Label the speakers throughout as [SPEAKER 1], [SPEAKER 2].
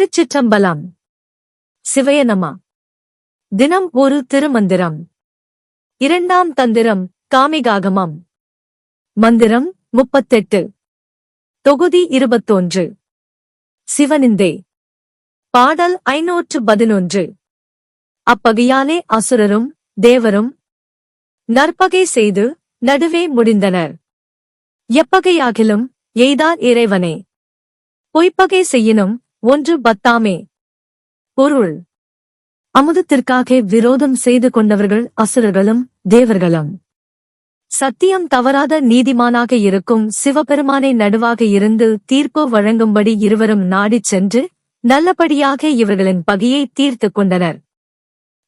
[SPEAKER 1] திருச்சிற்றம்பலம். சிவயனமா. தினம் ஒரு திருமந்திரம். இரண்டாம் தந்திரம் காமிகாகமம். மந்திரம் முப்பத்தெட்டு. தொகுதி இருபத்தொன்று. சிவனிந்தே. பாடல் ஐநூற்று பதினொன்று. அப்பகையாலே அசுரரும் தேவரும் நற்பகை செய்து நடுவே முடிந்தனர். எப்பகையாகிலும் எய்தார் இறைவனே. பொய்ப்பகை செய்யினும் ஒன்று பத்தாமே. பொருள். அமுதத்திற்காக விரோதம் செய்து கொண்டவர்கள் அசுரர்களும் தேவர்களும். சத்தியம் தவறாத நீதிமானாக இருக்கும் சிவபெருமானை நடுவாக இருந்து தீர்ப்பு வழங்கும்படி இருவரும் நாடிச் சென்று நல்லபடியாக இவர்களின் பகையை தீர்த்துக் கொண்டனர்.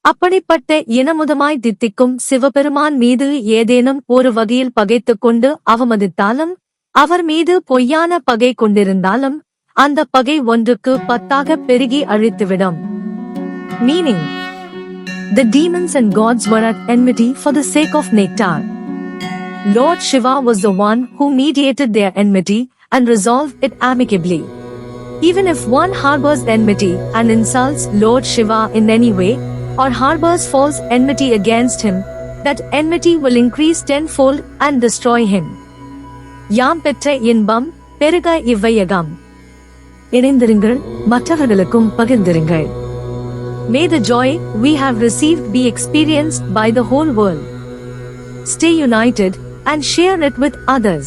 [SPEAKER 1] அப்படிப்பட்ட இனமுதமாய் தித்திக்கும் சிவபெருமான் மீது ஏதேனும் ஒரு வகையில் பகைத்துக் கொண்டு அவமதித்தாலும் அவர் மீது பொய்யான பகை கொண்டிருந்தாலும் அந்த பகை ஒன்றுக்கு பத்தாக பெருகி அழித்துவிடும் meaning The demons and gods were at enmity for the sake of nectar. Lord Shiva was the one who mediated their enmity and resolved it amicably. Even if one harbors enmity and insults Lord Shiva in any way, or harbors false enmity against him, that enmity will increase tenfold and destroy him. யாம் பெற்ற இன்பம் பெருக இவ்வையகம் இணைந்திருங்கள் மற்றவர்களுக்கும் பகிர்ந்திருங்கள். May the joy we have received be experienced by the whole world. Stay united and share it with others.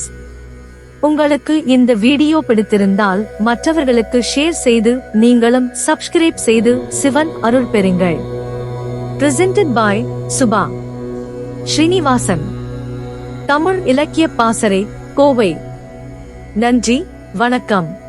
[SPEAKER 1] உங்களுக்கு இந்த video பிடித்திருந்தால் மற்றவர்களுக்கு ஷேர் செய்து நீங்களும் சப்ஸ்கிரைப் செய்து சிவன் அருள் பெறுங்கள். Presented by Subha Srinivasan. Tamil இலக்கிய பாசறை கோவை. நன்றி வணக்கம்.